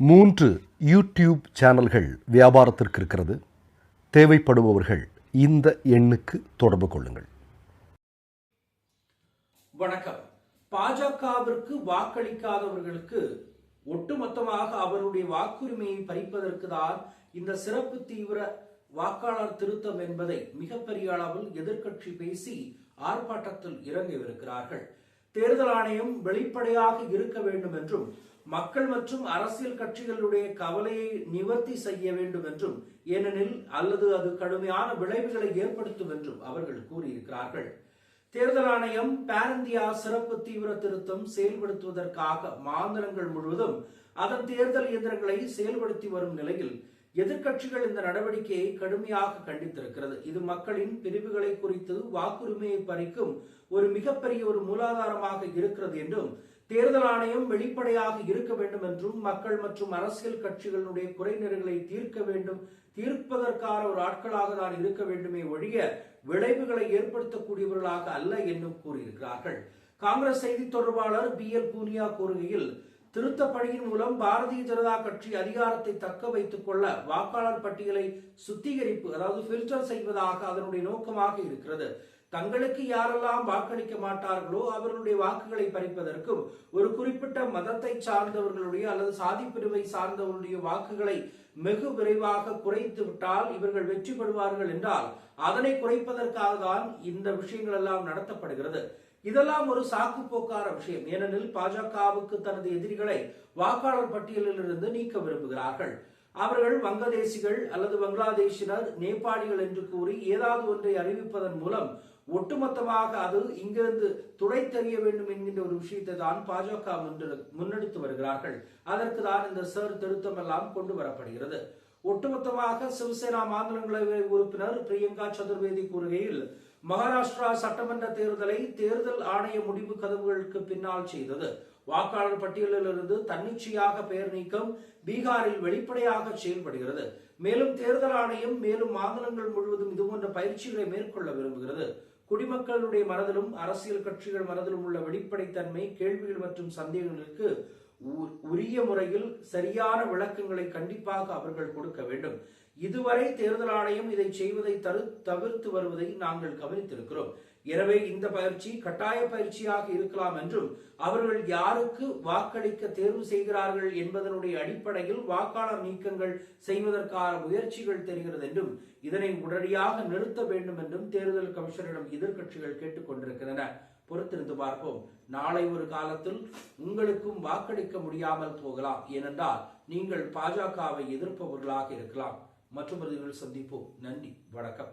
மூன்று யூடியூப் சேனல்கள் வியாபாரத்திற்கு இருக்கிறது. தேவைப்படுபவர்கள் இந்த எண்ணுக்கு தொடர்பு கொள்ளுங்கள். வணக்கம். பாஜகவிற்கு வாக்களிக்காதவர்களுக்கு ஒட்டுமொத்தமாக அவருடைய வாக்குரிமையை பறிப்பதற்கு தான் இந்த சிறப்பு தீவிர வாக்காளர் திருத்தம் என்பதை மிகப்பெரிய அளவில் எதிர்கட்சி பேசி ஆர்ப்பாட்டத்தில் இறங்கவிருக்கிறார்கள். தேர்தல் ஆணையம் வெளிப்படையாக இருக்க வேண்டும் என்றும் மக்கள் மற்றும் அரசியல் கட்சிகளுடைய கவலையை நிவர்த்தி செய்ய வேண்டும் என்றும் ஏனெனில் அல்லது அது கடுமையான விளைவுகளை ஏற்படுத்தும் என்றும் அவர்கள் கூறியிருக்கிறார்கள். தேர்தல் ஆணையம் பேர் இந்தியா சிறப்பு தீவிர திருத்தம் செயல்படுத்துவதற்காக மாநிலங்கள் முழுவதும் அதன் தேர்தல் இயந்திரங்களை செயல்படுத்தி வரும் நிலையில் எதிர்க்கட்சிகள் இந்த நடவடிக்கையை கடுமையாக கண்டித்திருக்கிறது. இது மக்களின் பிரிவுகளை குறித்து வாக்குரிமையை பறிக்கும் ஒரு மிகப்பெரிய ஒரு மூலாதாரமாக இருக்கிறது என்றும் தேர்தல் ஆணையம் வெளிப்படையாக இருக்க வேண்டும் என்றும் மக்கள் மற்றும் அரசியல் கட்சிகளுடைய குறைநிறைகளை தீர்க்க வேண்டும் தீர்ப்பதற்கான ஒரு ஆட்களாக தான் இருக்க வேண்டுமே ஒழிய விளைவுகளை ஏற்படுத்தக்கூடியவர்களாக அல்ல என்றும் கூறியிருக்கிறார்கள். காங்கிரஸ் செய்தி தொடர்பாளர் பி. எல். பூனியா கூறுகையில் திருத்த பணியின் மூலம் பாரதிய ஜனதா கட்சி அதிகாரத்தை தக்க வைத்துக் கொள்ள வாக்காளர் பட்டியலை சுத்திகரிப்பு அதாவது பில்டர் செய்வதாக அதனுடைய நோக்கமாக இருக்கிறது. தங்களுக்கு யாரெல்லாம் வாக்களிக்க மாட்டார்களோ அவர்களுடைய வாக்குகளை பறிப்பதற்கும் ஒரு குறிப்பிட்ட மதத்தை சார்ந்தவர்களுடைய அல்லது சாதி பிரிவை சார்ந்தவர்களுடைய வாக்குகளை மிகு விரைவாக குறைத்து விட்டால் இவர்கள் வெற்றி பெறுவார்கள் என்றால் அதனை குறைப்பதற்காக தான் இந்த விஷயங்கள் எல்லாம் நடத்தப்படுகிறது. இதெல்லாம் ஒரு சாக்கு போக்கார விஷயம். ஏனெனில் பாஜகவுக்கு தனது எதிரிகளை வாக்காளர் பட்டியலில் இருந்து நீக்க விரும்புகிறார்கள். அவர்கள் வங்கதேசிகள் அல்லது பங்களாதேஷினர் நேபாளிகள் என்று கூறி ஏதாவது ஒன்றை அறிவிப்பதன் மூலம் ஒட்டுமொத்தமாக அது இங்கிருந்து துடை தெரிய வேண்டும் என்கின்ற ஒரு விஷயத்தை தான் பாஜக முன்னெடுத்து வருகிறார்கள். அதற்கு தான் இந்த சர் திருத்தம் எல்லாம் கொண்டு வரப்படுகிறது. ஒட்டுமொத்தமாக சிவசேனா மாநிலங்களவை உறுப்பினர் பிரியங்கா சதுர்வேதி கூறுகையில் மகாராஷ்டிரா சட்டமன்ற தேர்தலை தேர்தல் ஆணைய முடிவு கதவுகளுக்கு பின்னால் செய்தது. வாக்காளர் பட்டியலில் இருந்து தன்னிச்சையாக பெயர் நீக்கம் பீகாரில் வெளிப்படையாக செயல்படுகிறது. மேலும் தேர்தல் ஆணையம் மேலும் மாநிலங்கள் முழுவதும் இதுபோன்ற பயிற்சிகளை மேற்கொள்ள விரும்புகிறது. குடிமக்களுடைய மனதிலும் அரசியல் கட்சிகள் மனதிலும் உள்ள வெளிப்படைத்தன்மை கேள்விகள் மற்றும் சந்தேகங்களுக்கு உரிய முறையில் சரியான விளக்கங்களை கண்டிப்பாக அவர்கள் கொடுக்க வேண்டும். இதுவரை தேர்தல் ஆணையம் இதை செய்வதை தரு தவிர்த்து வருவதை நாங்கள் கவனித்திருக்கிறோம். எனவே இந்த பயிற்சி கட்டாய பயிற்சியாக இருக்கலாம் என்றும் அவர்கள் யாருக்கு வாக்களிக்க தேர்வு செய்கிறார்கள் என்பதனுடைய அடிப்படையில் வாக்காளர் நீக்கங்கள் செய்வதற்கான முயற்சிகள் தெரிகிறது என்றும் இதனை உடனடியாக நிறுத்த வேண்டும் என்றும் தேர்தல் கமிஷனரிடம் எதிர்க்கட்சிகள் கேட்டுக்கொண்டிருக்கின்றன. பொறுத்திருந்து பார்ப்போம். நாளை ஒரு காலத்தில் உங்களுக்கும் வாக்களிக்க முடியாமல் போகலாம். ஏனென்றால் நீங்கள் பாஜகவை எதிர்ப்பவர்களாக இருக்கலாம். மற்றொரு சந்திப்போம். நன்றி. வணக்கம்.